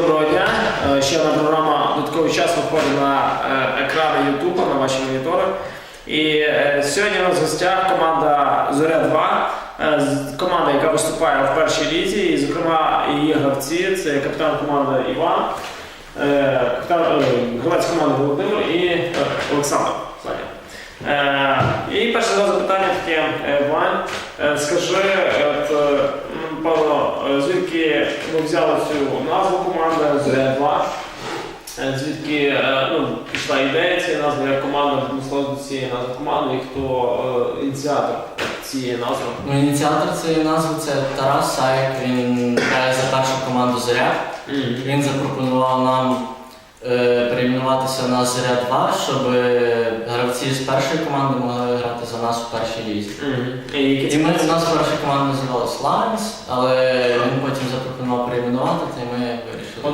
Доброго дня. Е, Ще одна програма додатковий час виходить на е, екрани Ютуба, на ваші монітори. І е, сьогодні у нас в гостях команда Зоря 2, е, команда, яка виступає в першій лізі, і, зокрема, її гравці це капітан команди Іван, капітан гравець команди Володимир і Олександр. І перше зразу питання таке, Вань, е, скажи, от, е, звідки ми взяли цю назву команди Зоря 2? Е, Звідки е, ну, пішла ідея цієї назви, як команда віднеслася до цієї назви команди, і хто е, ініціатор цієї назви? Ну, ініціатор цієї назви це Тарас Саєк, він грає за першу команду Зоря. Він запропонував нам перейменуватися на Зоря 2, щоб е, гравці з першої команди могли грати за нас у першій лізі. І ми, у нас перша команда називалась Lions, але він потім запропонував перейменувати, та й ми вирішили.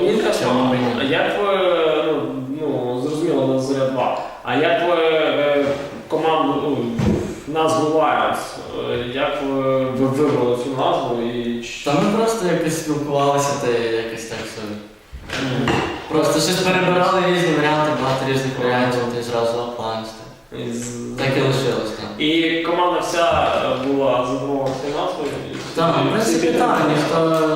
А як ви, ну, ну зрозуміло, на Зоря 2, а як ви е, команду, ну, назву Lions, е, як ви, ви вибрали цю назву і Та ми просто якось спілкувалися та якось так собі. Просто щось перебирали різні варіанти, багато різних варіантів, й зразу. І з- Так і лишилось там. І команда вся е, була задоволена цією назвою? Так, в принципі, так, ніхто.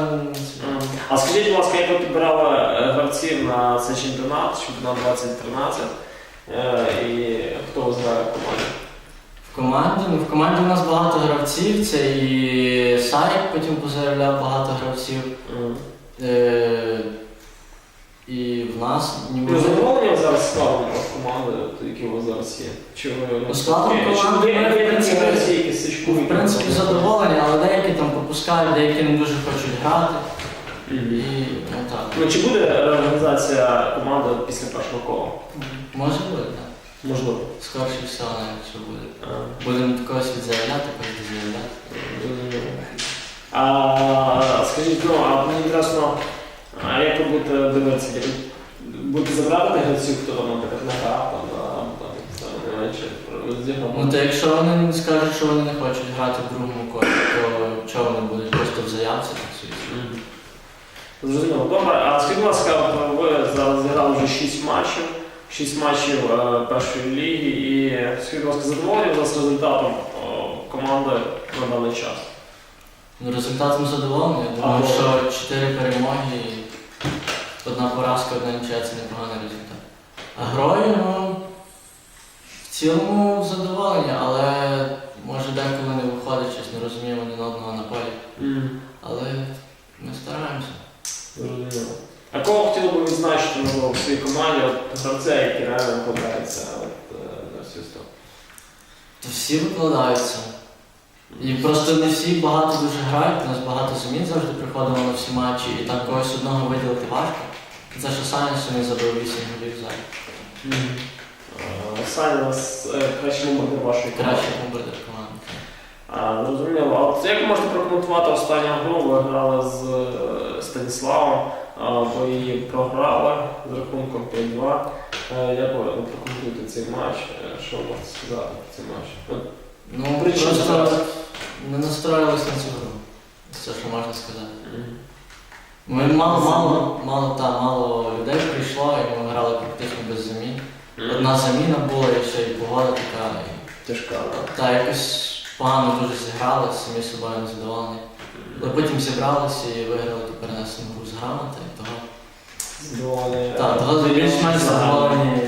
А скажіть, будь ласка, як ви підбирали е, гравців на цей чемпіонат, чемпіонат 2013? Е, І хто ви знає в команді? В команді, ну в команді у нас багато гравців, це і Сарік потім позаявляв багато гравців. Е, і в нас Ви ніби. задоволені зараз складом команди, які у вас зараз є? Чи ви складом команди в принципі, задоволені, але деякі там пропускають, деякі не дуже хочуть грати. І ну так. Ну, чи буде реорганізація команди після першого кола? Може бути, так. Можливо. Скорше всього, навіть що буде. Будемо когось відзаявляти, когось відзаявляти. зрозуміло. А скажіть, ну, а мені інтересно, а як ви будете дивитися? Як Будете забрати гравців, хто там, наприклад, не грав, там, там, там, там, чи зіграв? Ну то якщо вони скажуть, що вони не хочуть грати в другому колі, то чого вони будуть просто в заявці так собі? Зрозуміло. Добре, а скажіть, будь ласка, ви зараз зіграли вже 6 матчів, 6 матчів е, першої ліги, і скажіть, будь ласка, задоволені з результатом е, команди на даний час? Ну, результатом задоволений. Я думаю, Ага. що 4 перемоги і одна поразка, одна нічия це непоганий результат. А грою, ну, в цілому задоволені, але може деколи не виходить, щось не розуміємо один одного на полі. Але ми стараємося. Зрозуміло. А кого хотіли б відзначити можливо, в своїй команді, от гравця, які реально викладаються от, е, на всю сто? То всі викладаються. І просто не всі багато дуже грають, у нас багато замін завжди приходило на всі матчі, і там когось одного виділити важко. Це що Саня сьогодні забив 8 голів за Е, Саня, у нас е, кращий для вашої команди. кращий бомбардир команди. А, Зрозуміло. А от як можете прокоментувати останню гру? Ви грали з е, Станіславом, а, ви її програли з рахунком 5-2. Е, Як ви ну, прокоментуєте цей матч? Е, Що ви можете сказати про цей матч? Ну, Причина просто зараз. Не настроїлись на цю гру. Це що можна сказати. Ми мало, мало, мало, та, мало людей прийшло, і ми грали практично без замін. Одна заміна була, і ще і погода така. І... Тяжка, так? Та якось погано дуже зіграли, самі собою не задоволені. Але потім зібралися і виграли ту перенесену гру з грамоти, і того. Задоволений. Так, того більш-менш задоволені.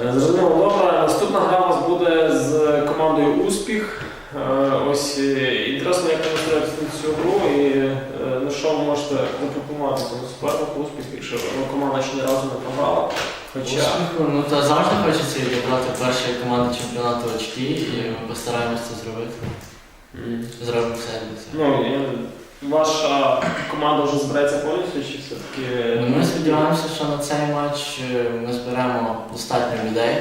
Е, Зрозуміло, добре. Наступна гра у вас буде з командою Успіх. Е, Ось е, інтересно, як ви цю гру і е, на що ви можете запропонувати цьому супернику успіх, якщо ну, команда ще ні разу не програла. Хоча Успіху, ну та завжди хочеться відібрати першої команди чемпіонату очки, і ми постараємося це зробити. М. Зробимо все для цього. ну, е, ваша команда вже збереться повністю, чи все-таки. Ну, Ми сподіваємося, що на цей матч е, ми зберемо достатньо людей.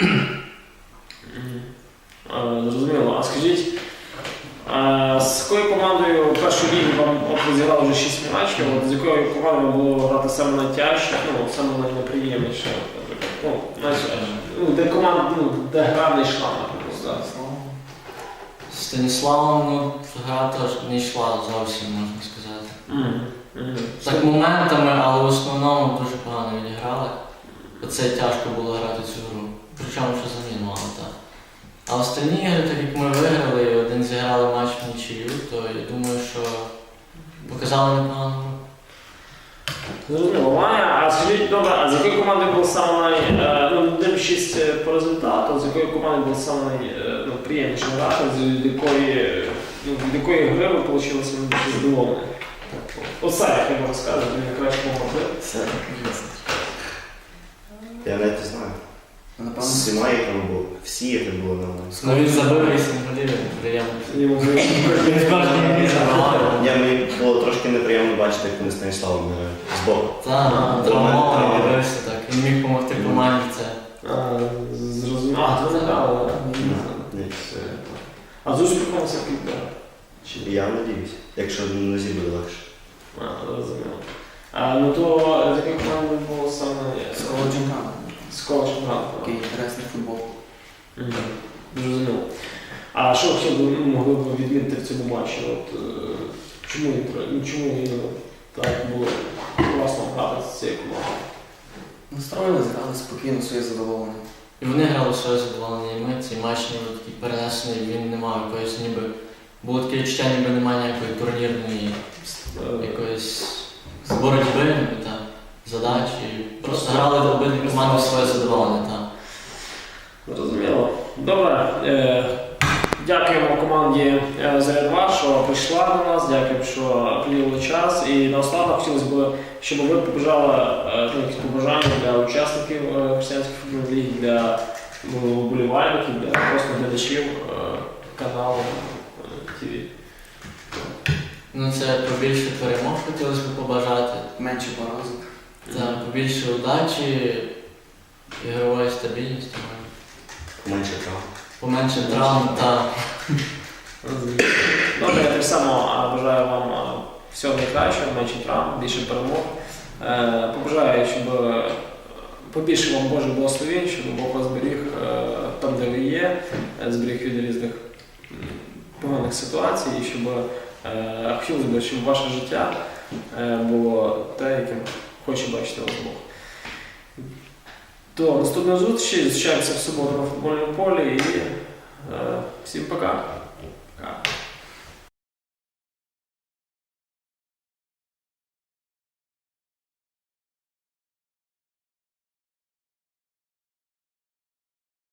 Мгм. Зрозуміло. А скажіть, е, з якою командою першої ліги вам от зіграли вже 6 матчів, от з якою командою вам було грати саме найтяжче, ну, саме найнеприємніше. Ну, знаєш, ну, де команда, ну, де гра не йшла, наприклад. зараз. З Станіславом, ну, гра теж не йшла зовсім, можна сказати. Мгм. Мгм. Так моментами, але в основному дуже погано відіграли. Оце тяжко було грати цю гру. Причому що так. А останні ігри, так як ми виграли і один зіграли матч в нічию, то я думаю, що показали непогану гру. Зрозуміло, Ваня, а скажіть, добре, а з якої команди був саме най, е, ну, дим 6 по результату, з якої команди був саме най, е, ну, приємніше грати, з якої, ну, від якої гри ви отримали найбільше задоволення? Оце, як я можу сказати, він найкраще помогли. Все. Я навіть Напевно, З всіма іграми було. Всі ігри були нормально. Ну він забив 8 голів, приємно. Йому Він з кожної гри забивав. Ні, мені було трошки неприємно бачити, як вони Станіславом грають. Збоку. Так, травмований дивився так. Він міг допомогти команді це. Зрозуміло. А, ти не грав, так? Ні. А з успіхом все піде. Я надіюсь, якщо на нозі буде легше. А, зрозуміло. А, ну то з якої команди було саме з колодженка. З коледжем грати? Такий інтересний футбол. Зрозуміло. А що ще ви ну, могли б відмітити в цьому матчі? От, е, чому, інтер- ну, чому іменно так було класно грати з цією командою? Настроїли, зіграли спокійно, своє задоволення. І вони грали своє задоволення, і ми цей матч ніби такий перенесений, він не мав якоїсь ніби. Було таке відчуття, ніби немає ніякої турнірної Е, якоїсь боротьби, там, задачі. Просто грали обидві команди в своє задоволення там. Зрозуміло. Добре. Е, дякуємо команді е, Заряд 2, що прийшла до нас, дякуємо, що приділили час. І наостанок хотілося б, щоб ви побажали е, ну, якісь побажання для учасників е, християнської футбольної ліги, для ну, вболівальників, для просто глядачів каналу ТВ. Ну це побільше перемог хотілося б побажати. Менше поразок. Та побільше удачі, ігрової стабільності. Менше травм. поменше травм та Добре, я так само а, бажаю вам а, всього найкращого, менше травм, більше перемог. Е, Побажаю, щоб е, побільше вам Боже благословень, щоб Бог вас зберіг е, там, де ви є, е, зберіг від різних м, поганих ситуацій, і щоб е, хотілося б, щоб ваше життя е, було те, яким хоче бачити вас Бог. До наступної зустрічі, зустрічаємося в суботу на футбольному полі і е, всім пока.